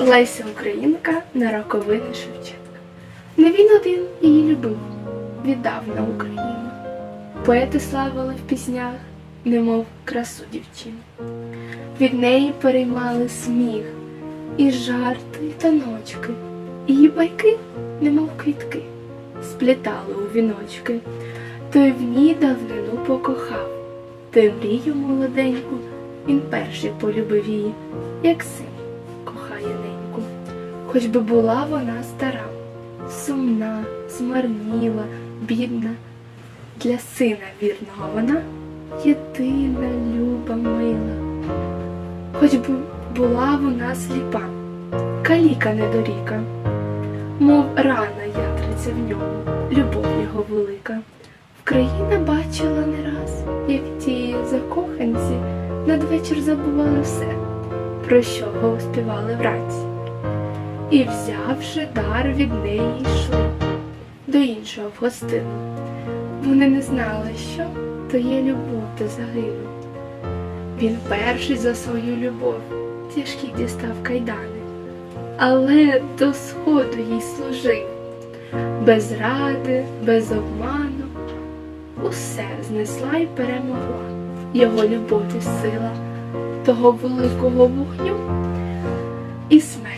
Леся Українка на роковини Шевченка. Не він один її любив, віддав на Україну. Поети славили в піснях, немов красу дівчину. Від неї переймали сміх, і жарти, і таночки, її байки, немов квітки, сплітали у віночки. Той в ній давнину покохав, той мрію молоденьку, він перший полюбив її, як син. Хоч би була вона стара, сумна, змарніла, бідна, для сина вірного вона єдина, люба, мила. Хоч би була вона сліпа, каліка недоріка, мов рана ятриця в ньому, любов його велика. Вкраїна бачила не раз, як ті закоханці надвечір забували все, про що співали вранці. І, взявши дар від неї, йшли до іншого в гостину. Вони не знали, що то є любов до загину. Він перший за свою любов тяжкі дістав кайдани, але до сходу їй служив, без ради, без обману, усе знесла й перемогла його любов і сила, того великого вогню і смерть